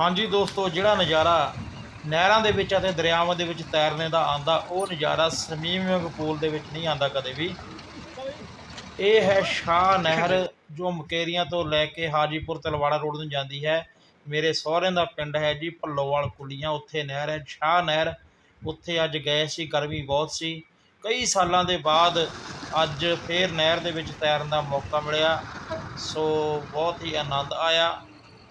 ਹਾਂਜੀ ਦੋਸਤੋ, ਜਿਹੜਾ ਨਜ਼ਾਰਾ ਨਹਿਰਾਂ ਦੇ ਵਿੱਚ ਅਤੇ ਦਰਿਆਵਾਂ ਦੇ ਵਿੱਚ ਤੈਰਨੇ ਦਾ ਆਂਦਾ ਉਹ ਨਜ਼ਾਰਾ ਸਵੀਮਿੰਗ ਪੂਲ ਦੇ ਵਿੱਚ ਨਹੀਂ ਆਂਦਾ ਕਦੇ ਵੀ। ਇਹ ਹੈ ਸ਼ਾਹ ਨਹਿਰ, ਜੋ ਮਕੇਰੀਆਂ ਤੋਂ ਲੈ ਕੇ ਹਾਜੀਪੁਰ ਤਲਵਾੜਾ ਰੋਡ ਨੂੰ ਜਾਂਦੀ ਹੈ। ਮੇਰੇ ਸਹੁਰਿਆਂ ਦਾ ਪਿੰਡ ਹੈ ਜੀ ਭੱਲੋਵਾਲ ਕੁਲੀਆਂ, ਉੱਥੇ ਨਹਿਰ ਹੈ। ਸ਼ਾਹ ਨਹਿਰ, ਉੱਥੇ ਅੱਜ ਗਏ ਸੀ, ਗਰਮੀ ਬਹੁਤ ਸੀ। ਕਈ ਸਾਲਾਂ ਦੇ ਬਾਅਦ ਅੱਜ ਫੇਰ ਨਹਿਰ ਦੇ ਵਿੱਚ ਤੈਰਨ ਦਾ ਮੌਕਾ ਮਿਲਿਆ। ਸੋ ਬਹੁਤ ਹੀ ਆਨੰਦ ਆਇਆ।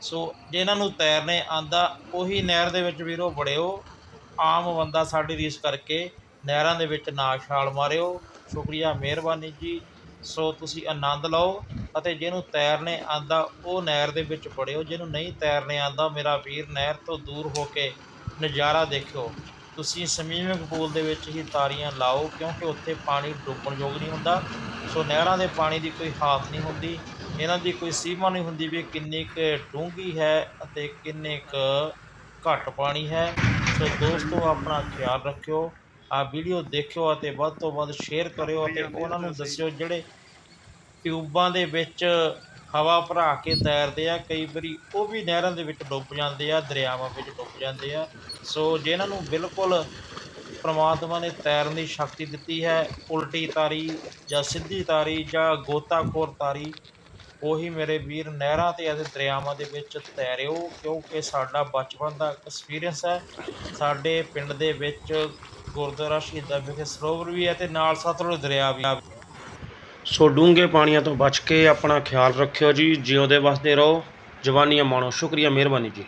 ਸੋ ਜਿਨ੍ਹਾਂ ਨੂੰ ਤੈਰਨੇ ਆਉਂਦਾ, ਉਹੀ ਨਹਿਰ ਦੇ ਵਿੱਚ ਵੀਰੋ ਵੜਿਓ, ਆਮ ਬੰਦਾ ਸਾਡੀ ਰੀਸ ਕਰਕੇ ਨਹਿਰਾਂ ਦੇ ਵਿੱਚ ਨਾ ਛਾਲ ਮਾਰਿਓ। ਸ਼ੁਕਰੀਆ ਮਿਹਰਬਾਨੀ ਜੀ। ਸੋ ਤੁਸੀਂ ਆਨੰਦ ਲਓ ਅਤੇ ਜਿਹਨੂੰ ਤੈਰਨੇ ਆਂਦਾ ਉਹ ਨਹਿਰ ਦੇ ਵਿੱਚ ਵੜਿਓ। ਜਿਹਨੂੰ ਨਹੀਂ ਤੈਰਨੇ ਆਂਦਾ ਮੇਰਾ ਵੀਰ ਨਹਿਰ ਤੋਂ ਦੂਰ ਹੋ ਕੇ ਨਜ਼ਾਰਾ ਦੇਖਿਓ। ਤੁਸੀਂ ਸਵੀਮਿੰਗ ਪੂਲ ਦੇ ਵਿੱਚ ਹੀ ਤਾਰੀਆਂ ਲਾਓ, ਕਿਉਂਕਿ ਉੱਥੇ ਪਾਣੀ ਡੁੱਬਣ ਯੋਗ ਨਹੀਂ ਹੁੰਦਾ। ਸੋ ਨਹਿਰਾਂ ਦੇ ਪਾਣੀ ਦੀ ਕੋਈ ਹਾਲਤ ਨਹੀਂ ਹੁੰਦੀ। ਇਹਨਾਂ ਦੀ ਕੋਈ ਸੀਮਾ ਨਹੀਂ ਹੁੰਦੀ ਵੀ ਕਿੰਨੀ ਕੁ ਡੂੰਘੀ ਹੈ ਅਤੇ ਕਿੰਨੇ ਕੁ ਘੱਟ ਪਾਣੀ ਹੈ। ਸੋ ਦੋਸਤੋ ਆਪਣਾ ਖਿਆਲ ਰੱਖਿਓ ਆ ਵੀਡੀਓ ਦੇਖਿਓ ਅਤੇ ਵੱਧ ਤੋਂ ਵੱਧ ਸ਼ੇਅਰ ਕਰਿਓ ਅਤੇ ਉਹਨਾਂ ਨੂੰ ਦੱਸਿਓ ਜਿਹੜੇ ਟਿਊਬਾਂ ਦੇ ਵਿੱਚ ਹਵਾ ਭਰਾ ਕੇ ਤੈਰਦੇ ਆ ਕਈ ਵਾਰੀ ਉਹ ਵੀ ਨਹਿਰਾਂ ਦੇ ਵਿੱਚ ਡੁੱਬ ਜਾਂਦੇ ਆ ਦਰਿਆਵਾਂ ਵਿੱਚ ਡੁੱਬ ਜਾਂਦੇ ਆ। ਸੋ ਜਿਨ੍ਹਾਂ ਨੂੰ ਬਿਲਕੁਲ ਪ੍ਰਮਾਤਮਾ ਨੇ ਤੈਰਨ ਦੀ ਸ਼ਕਤੀ ਦਿੱਤੀ ਹੈ ਉਲਟੀ ਤਾਰੀ ਜਾਂ ਸਿੱਧੀ ਤਾਰੀ ਜਾਂ ਗੋਤਾਖੋਰ ਤਾਰੀ ਉਹੀ ਮੇਰੇ ਵੀਰ ਨਹਿਰਾਂ ਤੇ ਅਤੇ ਦਰਿਆਵਾਂ ਦੇ ਵਿੱਚ ਤੈਰਿਓ, ਕਿਉਂਕਿ ਸਾਡਾ ਬਚਪਨ ਦਾ ਐਕਸਪੀਰੀਅੰਸ ਹੈ। ਸਾਡੇ ਪਿੰਡ ਦੇ ਵਿੱਚ ਗੁਰਦੁਆਰਾ ਸ਼ਹੀਦਾਂ ਵਿਖੇ ਸਰੋਵਰ ਵੀ ਹੈ ਅਤੇ ਨਾਲ ਸਤਲੁਜ ਦਰਿਆ ਵੀ ਆ ਸੋ ਡੂੰਘੇ ਪਾਣੀਆਂ ਤੋਂ ਬਚ ਕੇ ਆਪਣਾ ਖਿਆਲ ਰੱਖਿਓ ਜੀ, ਜਿਉਂਦੇ ਵਸਦੇ ਰਹੋ। ਜਵਾਨੀਆਂ ਮਾਣੋ, ਸ਼ੁਕਰੀਆ, ਮਿਹਰਬਾਨੀ ਜੀ।